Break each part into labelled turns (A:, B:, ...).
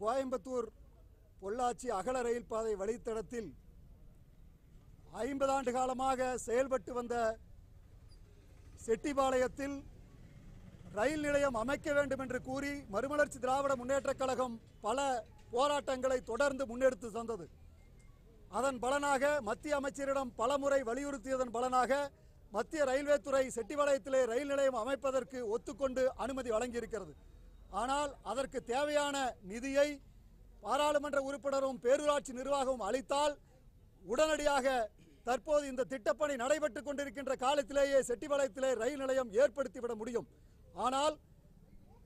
A: கோயம்புத்தூர் பொள்ளாச்சி அகல ரயில் பாதை வழித்தடத்தில் ஐம்பது ஆண்டு காலமாக செயல்பட்டு வந்த செட்டிபாளையத்தில் ரயில் நிலையம் அமைக்க வேண்டும் என்று கூறி மறுமலர்ச்சி திராவிட முன்னேற்றக் கழகம் பல போராட்டங்களை தொடர்ந்து முன்னெடுத்து தந்தது. அதன் பலனாக மத்திய அமைச்சரிடம் பலமுறை வலியுறுத்தியதன் பலனாக மத்திய ரயில்வே துறை செட்டிபாளையத்திலே ரயில் நிலையம் அமைப்பதற்கு ஒத்துக்கொண்டு அனுமதி வழங்கியிருக்கிறது. ஆனால் அதற்கு தேவையான நிதியை பாராளுமன்ற உறுப்பினரும் பேரூராட்சி நிர்வாகமும் அளித்தால் உடனடியாக தற்போது இந்த திட்டப்பணி நடைபெற்றுக் கொண்டிருக்கின்ற காலத்திலேயே செட்டிபாளையத்திலே ரயில் நிலையம் ஏற்படுத்திவிட முடியும். ஆனால்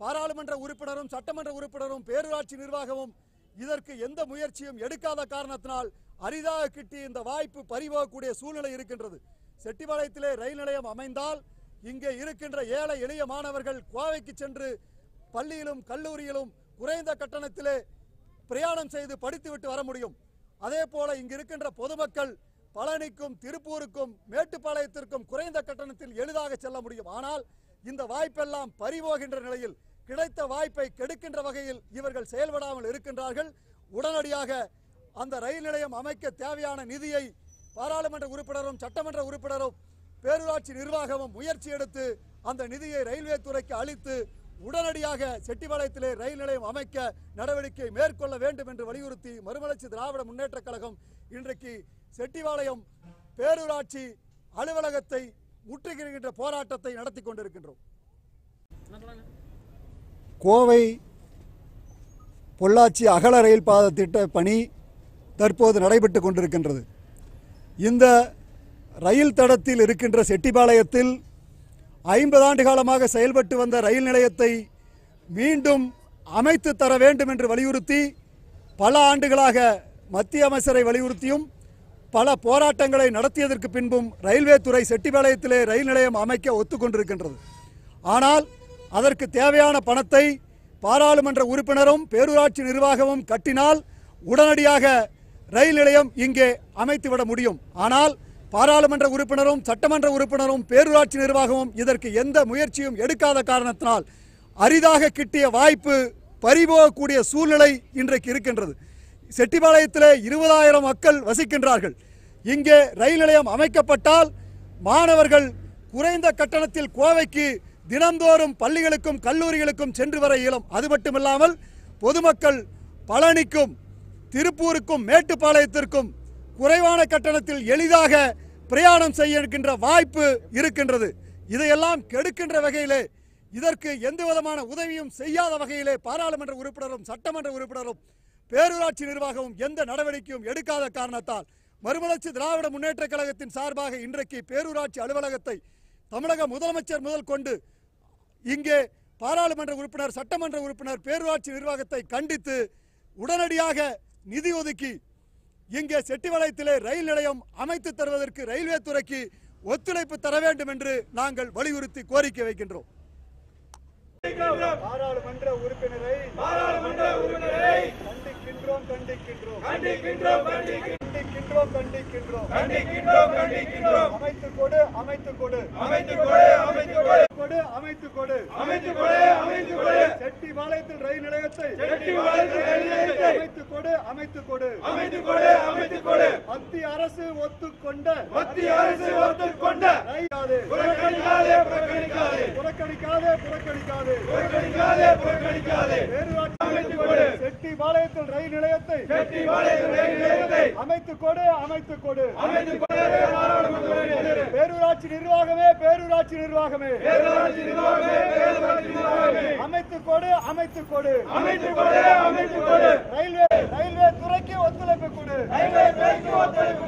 A: பாராளுமன்ற உறுப்பினரும் சட்டமன்ற உறுப்பினரும் பேரூராட்சி நிர்வாகமும் இதற்கு எந்த முயற்சியும் எடுக்காத காரணத்தினால் அரிதாக கிட்டி இந்த வாய்ப்பு பறிபோகக்கூடிய சூழ்நிலை இருக்கின்றது. செட்டிபாளையத்திலே ரயில் நிலையம் அமைந்தால் இங்கே இருக்கின்ற ஏழை எளிய மாணவர்கள் கோவைக்கு சென்று பள்ளியிலும் கல்லூரியிலும் குறைந்த கட்டணத்திலே பிரயாணம் செய்து படித்துவிட்டு வர முடியும். அதே போல இங்கு இருக்கின்ற பொதுமக்கள் பழனிக்கும் திருப்பூருக்கும் மேட்டுப்பாளையத்திற்கும் குறைந்த கட்டணத்தில் எளிதாக செல்ல முடியும். ஆனால் இந்த வாய்ப்பெல்லாம் பறிபோகின்ற நிலையில் கிடைத்த வாய்ப்பை கெடுக்கின்ற வகையில் இவர்கள் செயல்படாமல் இருக்கின்றார்கள். உடனடியாக அந்த ரயில் நிலையம் அமைக்க தேவையான நிதியை பாராளுமன்ற உறுப்பினரும் சட்டமன்ற உறுப்பினரும் பேரூராட்சி நிர்வாகமும் முயற்சி எடுத்து அந்த நிதியை ரயில்வே துறைக்கு அளித்து உடனடியாக செட்டிபாளையத்திலே ரயில் நிலையம் அமைக்க நடவடிக்கை மேற்கொள்ள வேண்டும் என்று வலியுறுத்தி மறுமலர்ச்சி திராவிட முன்னேற்றக் கழகம் இன்றைக்கு செட்டிபாளையம் பேரூராட்சி அலுவலகத்தை முற்றுகிடுகின்ற போராட்டத்தை நடத்தி கொண்டிருக்கின்றோம். கோவை பொள்ளாச்சி அகல ரயில் பாத திட்ட பணி தற்போது நடைபெற்று கொண்டிருக்கின்றது. இந்த ரயில் தடத்தில் இருக்கின்ற செட்டிபாளையத்தில் ஐம்பது ஆண்டு காலமாக செயல்பட்டு வந்த ரயில் நிலையத்தை மீண்டும் அமைத்து தர வேண்டும் என்று வலியுறுத்தி பல ஆண்டுகளாக மத்திய அமைச்சரை வலியுறுத்தியும் பல போராட்டங்களை நடத்தியதற்கு பின்பும் ரயில்வே துறை செட்டிபாளையத்திலே ரயில் நிலையம் அமைக்க ஒத்துக்கொண்டிருக்கின்றது. ஆனால் அதற்கு தேவையான பணத்தை பாராளுமன்ற உறுப்பினரும் பேரூராட்சி நிர்வாகமும் கட்டினால் உடனடியாக ரயில் நிலையம் இங்கே அமைத்துவிட முடியும். ஆனால் பாராளுமன்ற உறுப்பினரும் சட்டமன்ற உறுப்பினரும் பேரூராட்சி நிர்வாகமும் இதற்கு எந்த முயற்சியும் எடுக்காத காரணத்தினால் அரிதாக கிட்டிய வாய்ப்பு பறிபோகக்கூடிய சூழ்நிலை இன்றைக்கு இருக்கின்றது. செட்டிபாளையத்தில் இருபதாயிரம் மக்கள் வசிக்கின்றார்கள். இங்கே ரயில் நிலையம் அமைக்கப்பட்டால் மாணவர்கள் குறைந்த கட்டணத்தில் கோவைக்கு தினந்தோறும் பள்ளிகளுக்கும் கல்லூரிகளுக்கும் சென்று வர இயலும். அது மட்டுமில்லாமல் பொதுமக்கள் பழனிக்கும் திருப்பூருக்கும் மேட்டுப்பாளையத்திற்கும் குறைவான கட்டணத்தில் எளிதாக பிரயாணம் செய்ய இருக்கின்ற வாய்ப்பு இருக்கின்றது. இதையெல்லாம் கெடுக்கின்ற வகையிலே இதற்கு எந்த விதமான உதவியும் செய்யாத வகையிலே பாராளுமன்ற உறுப்பினரும் சட்டமன்ற உறுப்பினரும் பேரூராட்சி நிர்வாகமும் எந்த நடவடிக்கையும் எடுக்காத காரணத்தால் மறுமலர்ச்சி திராவிட முன்னேற்ற கழகத்தின் சார்பாக இன்றைக்கு பேரூராட்சி அலுவலகத்தை தமிழக முதலமைச்சர் முதல் கொண்டு இங்கே பாராளுமன்ற உறுப்பினர் சட்டமன்ற உறுப்பினர் பேரூராட்சி நிர்வாகத்தை கண்டித்து உடனடியாக நிதி ஒதுக்கி இங்கே செட்டிபாளையத்திலே ரயில் நிலையம் அமைத்து தருவதற்கு ரயில்வே துறைக்கு ஒத்துழைப்பு தர வேண்டும் என்று நாங்கள் வலியுறுத்தி கோரிக்கை வைக்கின்றோம். பாராளுமன்ற உறுப்பினரை
B: பாராளுமன்ற உறுப்பினரை
A: அமைத்து கொடு அமைத்து கொடு. ரயில் நிலையத்தை அமைத்து கொடு அமைத்து கொடு.
B: அமைத்து கொடு அமைத்து கொடு.
A: மத்திய அரசு ஒத்துக்கொண்ட
B: மத்திய அரசு ஒத்துக்கொண்ட புறக்கணிக்காதே. புறக்கணிக்காதே
A: புறக்கணிக்காதே. புறக்கணிக்காதே
B: புறக்கணிக்காதே. புறக்கணிக்காதே
A: பேரூராட்சி
B: அமைத்துக் கொடு.
A: செட்டிபாளையத்தில் ரயில் நிலையத்தை.
B: செட்டிபாளையத்தில் ரயில் நிலையத்தை.
A: அமைத்துக் கொடு அமைத்துக் கொடு
B: அமைத்துக் கொடு
A: பேரூராட்சி நிர்வாகமே பேரூராட்சி நிர்வாகமே.
B: பேரூராட்சி நிர்வாகமே பேரூராட்சி நிர்வாகமே.
A: அமைத்துக் கொடு அமைத்துக் கொடு
B: அமைத்துக் கொடு அமைத்துக் கொடு
A: ரயில்வே ரயில்வே துறைக்கு ஒத்துழைப்பு கொடு.
B: ரயில்வே துறைக்கு ஒத்துழைப்பு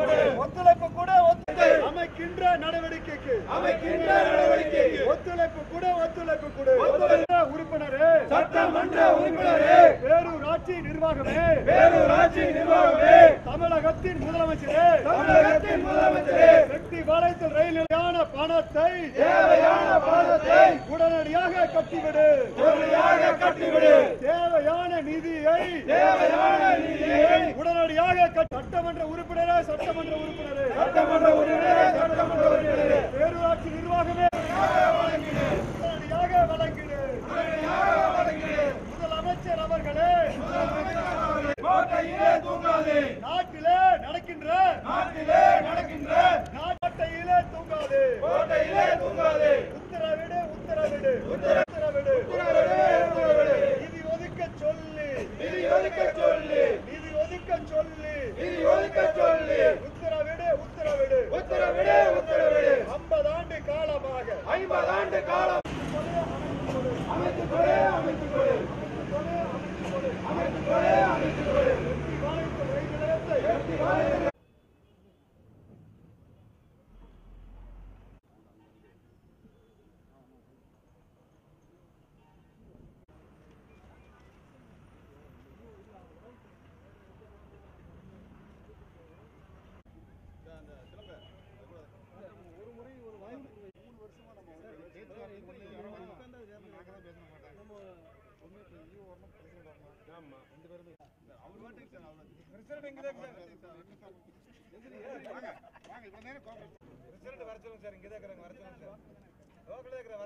A: ஒத்துழைப்பு கொடு ஒத்துழைப்பு. உறுப்பினரே.
B: சட்டமன்ற உறுப்பினரே.
A: பேரூராட்சி நிர்வாகமே.
B: பேரூராட்சி நிர்வாகமே.
A: தமிழகத்தின் முதலமைச்சரே.
B: தமிழகத்தின் முதலமைச்சரே.
A: வெற்றி பாளையத்தில் ரயில் நிலையான பணத்தை
B: தேவையான
A: உடனடியாக கட்டிவிடு.
B: உடனடியாக கட்டிவிடு.
A: தேவையான நிதியை
B: தேவையான நிதியை
A: உடனடியாக சட்டமன்ற உறுப்பினரே
B: ஆமா சார் அவ்வளவு தான் சார். வாங்க வாங்க இப்போ நேரம் கோபம்.
C: ரிசல்ட் வர சொல்லுங்க சார் இங்க இருக்கிற இருக்கறாங்க வர சொல்லுங்க சார். லோக்கல்ல இருக்கற